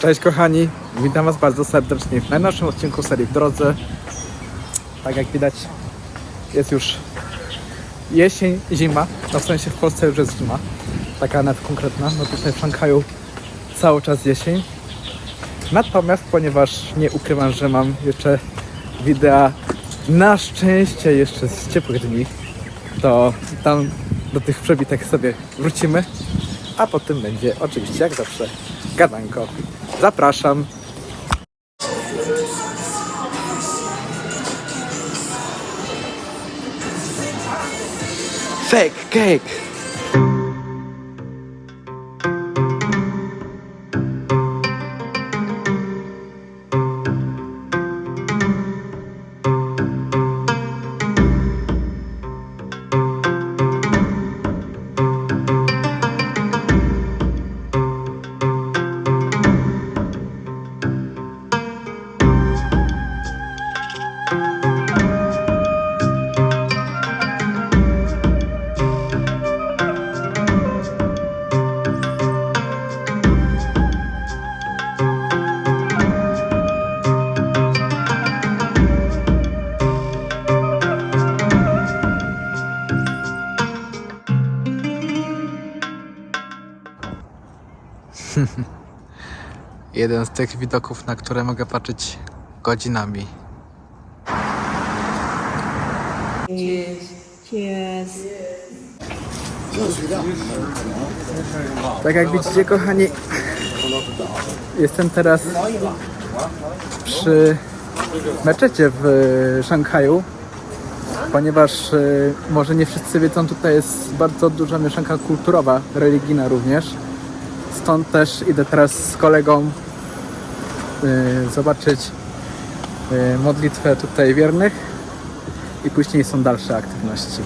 Cześć kochani, witam was bardzo serdecznie w najnowszym odcinku serii w drodze. Tak jak widać jest już jesień, zima, no w sensie w Polsce już jest zima, taka nawet konkretna, no tutaj w Szanghaju cały czas jesień. Natomiast ponieważ nie ukrywam, że mam jeszcze wideo na szczęście jeszcze z ciepłych dni, to tam do tych przebitek sobie wrócimy, a potem będzie oczywiście jak zawsze gadanko. Zapraszam. Fake cake. Jeden z tych widoków, na które mogę patrzeć godzinami. Tak jak widzicie, kochani, jestem teraz przy meczecie w Szanghaju, ponieważ y, może nie wszyscy wiedzą, tutaj jest bardzo duża mieszanka kulturowa, religijna również. Stąd też idę teraz z kolegą Y, zobaczyć y, modlitwę tutaj wiernych i później są dalsze aktywności.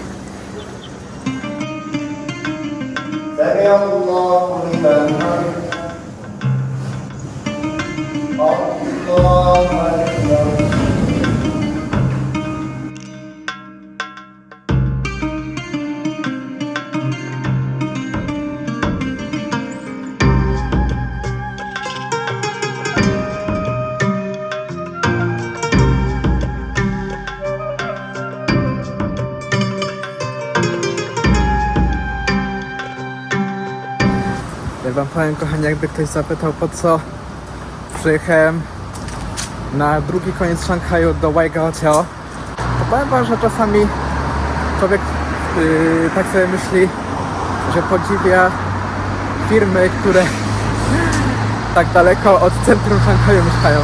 Powiem, kochani, jakby ktoś zapytał, po co przyjechałem na drugi koniec Szanghaju do Waigaoqiao, to powiem wam, że czasami człowiek yy, tak sobie myśli, że podziwia firmy, które tak daleko od centrum Szanghaju mieszkają.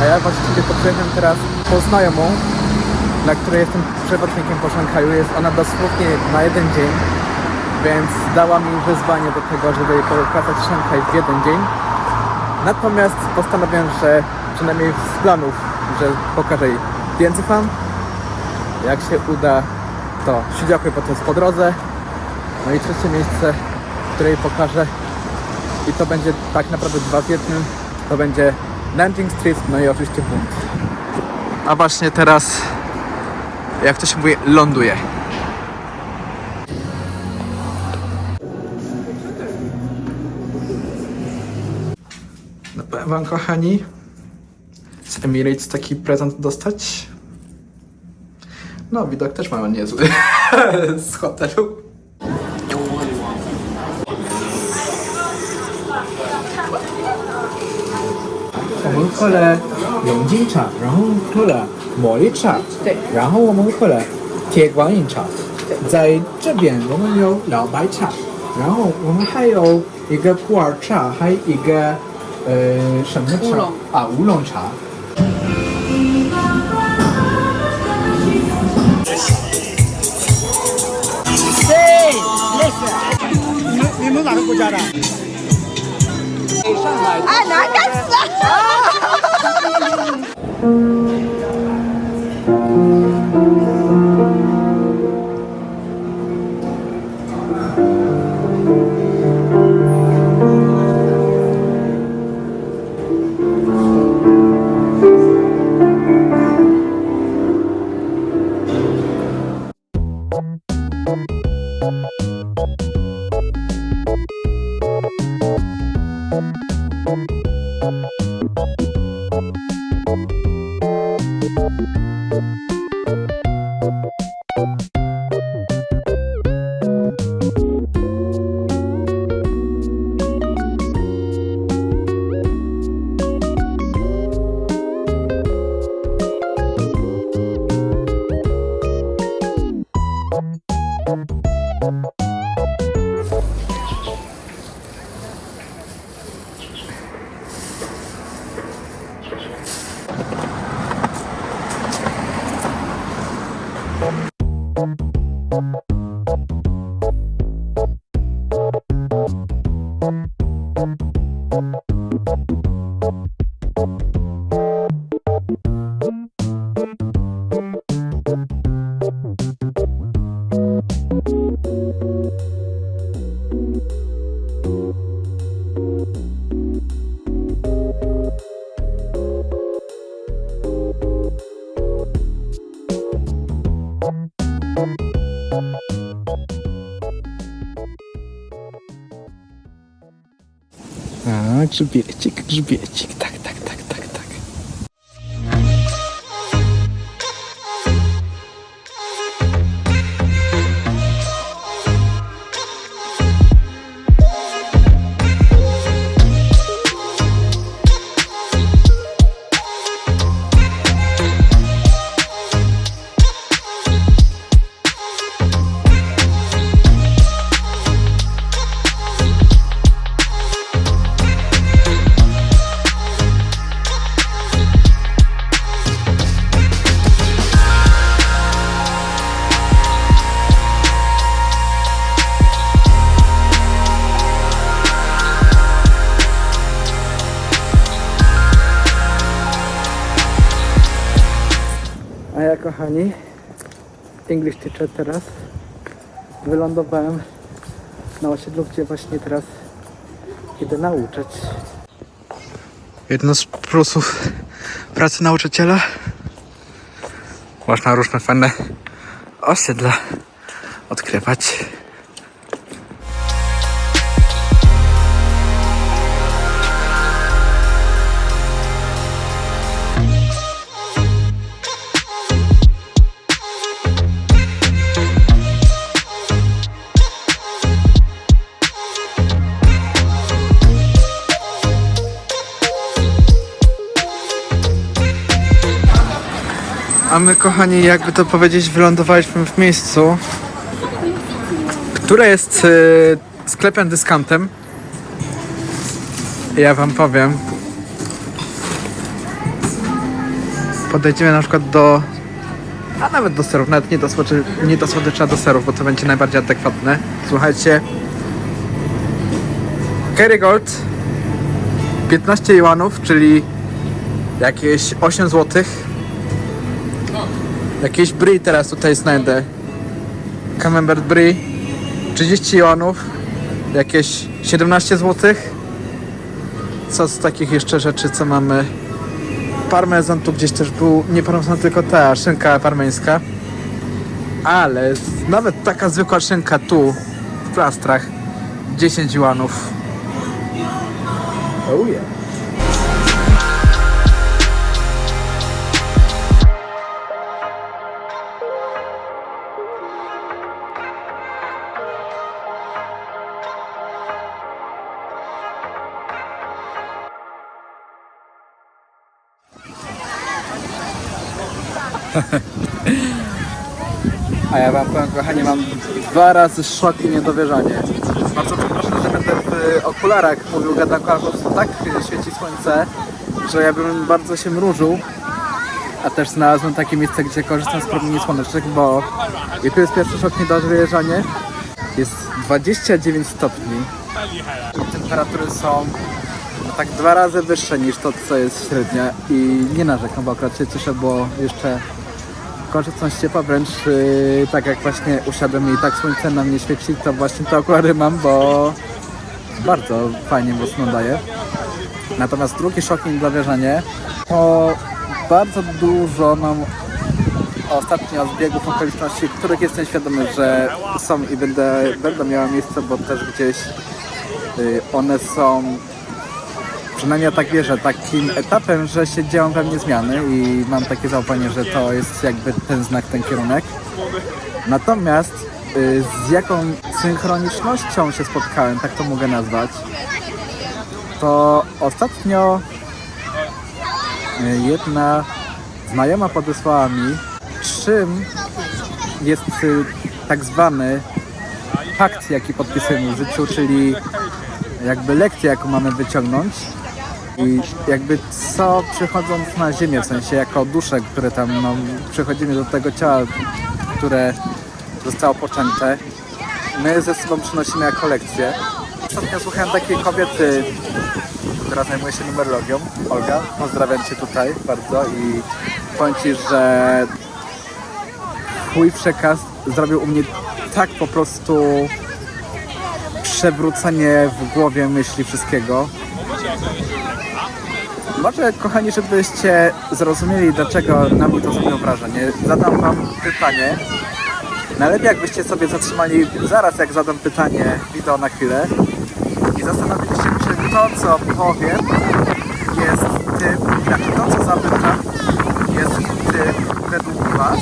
A ja właściwie to przyjechałem teraz po znajomą, dla której jestem przewodnikiem po Szanghaju. Jest ona dosłownie na jeden dzień więc dała mi wyzwanie do tego, żeby pokazać Szanghaj w jeden dzień. Natomiast postanowiłem, że przynajmniej z planów, że pokażę jej więcej fan. Jak się uda, to Sidziakuj potem po drodze. No i trzecie miejsce, które jej pokażę. I to będzie tak naprawdę dwa w jednym. To będzie Nanjing Street, no i oczywiście Bund. A właśnie teraz, jak to się mówi, ląduję. powiem wam kochani, z Emirates taki prezent dostać. No, widok też mają niezły z hotelu. 我们喝了龙井茶，然后喝了茉莉茶，对，然后我们喝了铁观音茶，在这边我们有老白茶，然后我们还有一个普洱茶，还有一个 呃，什么茶？啊，乌龙茶。你们你们哪个国家的？上海的。哎，A, grzybiecik, grzybiecik, tak, tak. A ja kochani, English teacher teraz, wylądowałem na osiedlu, gdzie właśnie teraz idę nauczać. Jedno z plusów pracy nauczyciela można różne fajne osiedla odkrywać. Kochani, jakby to powiedzieć, wylądowaliśmy w miejscu, które jest y, sklepem dyskantem. Ja wam powiem. Podejdziemy na przykład do. A nawet do serów, nawet nie do, słodyczy, nie do słodycza, do serów, bo to będzie najbardziej adekwatne. Słuchajcie. Kerrygold 15 juanów, czyli jakieś 8 złotych. Jakieś brie teraz tutaj znajdę. Camembert brie 30 jonów. Jakieś 17 zł. Co z takich jeszcze rzeczy, co mamy? Parmezan tu gdzieś też był. Nie parmezan, tylko ta szynka parmeńska. Ale nawet taka zwykła szynka tu w plastrach 10 juanów. Oh yeah. A ja wam powiem, kochani, mam dwa razy szok i niedowierzanie. Bardzo przepraszam, że będę w okularach mówił gadanko, ale po prostu tak świeci słońce, że ja bym bardzo się mrużył. A też znalazłem takie miejsce, gdzie korzystam z promieni słonecznych, bo i jest pierwszy szok niedowierzanie. Jest 29 stopni. Temperatury są tak dwa razy wyższe niż to, co jest średnia i nie narzekam, bo akurat się cieszę, bo jeszcze korzystam z ciepła, wręcz yy, tak jak właśnie usiadłem i tak słońce na mnie świeci, to właśnie te okulary mam, bo bardzo fajnie mocno daje. Natomiast drugi szok niedowierzanie to bardzo dużo mam ostatnio zbiegów okoliczności, których jestem świadomy, że są i będę, będą miały miejsce, bo też gdzieś y, one są przynajmniej ja tak wierzę, takim etapem, że się dzieją we mnie zmiany i mam takie zaufanie, że to jest jakby ten znak, ten kierunek. Natomiast y, z jaką synchronicznością się spotkałem, tak to mogę nazwać, to ostatnio y, jedna znajoma podesłała mi, czym jest y, tak zwany pakt, jaki podpisujemy w życiu, czyli jakby lekcję, jaką mamy wyciągnąć i jakby co przychodząc na ziemię, w sensie jako dusze, które tam no, przychodzimy do tego ciała, które zostało poczęte, my ze sobą przynosimy jako lekcję. Ostatnio słuchałem takiej kobiety, która zajmuje się numerologią, Olga, pozdrawiam Cię tutaj bardzo i powiem Ci, że twój przekaz zrobił u mnie tak po prostu przewrócenie w głowie myśli wszystkiego. Może, kochani, żebyście zrozumieli, dlaczego na mnie to zrobiło wrażenie, zadam wam pytanie. Najlepiej jakbyście sobie zatrzymali zaraz, jak zadam pytanie, wideo na chwilę i zastanowili się, czy to, co powiem, jest tym, znaczy to, co zapytam, jest tym według was,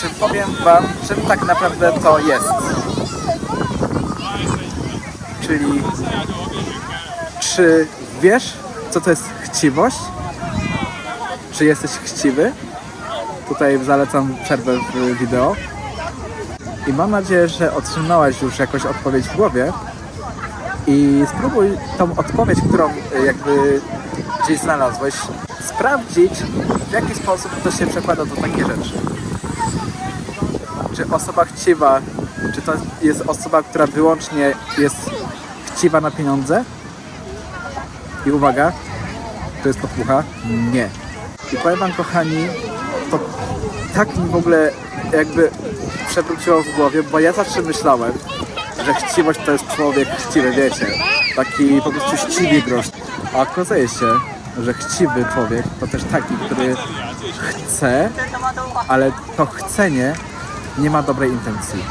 czy powiem wam, czym tak naprawdę to jest. Czyli czy wiesz, co to jest chciwość? Czy jesteś chciwy? Tutaj zalecam przerwę w wideo. I mam nadzieję, że otrzymałaś już jakąś odpowiedź w głowie. I spróbuj tą odpowiedź, którą y, jakby gdzieś znalazłeś, sprawdzić, w jaki sposób to się przekłada do takiej rzeczy. Czy osoba chciwa, czy to jest osoba, która wyłącznie jest chciwa na pieniądze? I uwaga, to jest podpucha? Nie. I powiem wam kochani, to tak mi w ogóle jakby przewróciło w głowie, bo ja zawsze myślałem, że chciwość to jest człowiek chciwy, wiecie, taki po prostu chciwy grosz. A okazuje się, że chciwy człowiek to też taki, który chce, ale to chcenie nie ma dobrej intencji.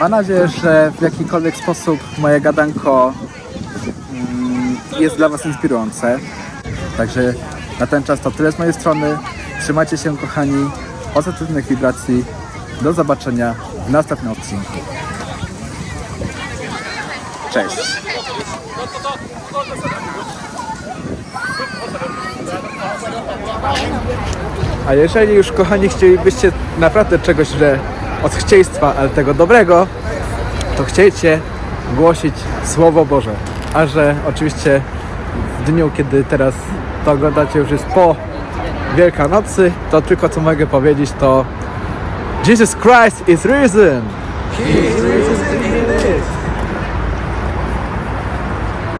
Mam nadzieję, że w jakikolwiek sposób moje gadanko jest dla Was inspirujące. Także na ten czas to tyle z mojej strony. Trzymajcie się kochani, pozytywnych wibracji. Do zobaczenia w następnym odcinku. Cześć! A jeżeli już kochani chcielibyście naprawdę czegoś, że od chcieństwa, ale tego dobrego, to chciejcie głosić Słowo Boże. A że oczywiście w dniu, kiedy teraz to oglądacie już jest po Wielkanocy, to tylko co mogę powiedzieć to Jesus Christ is risen!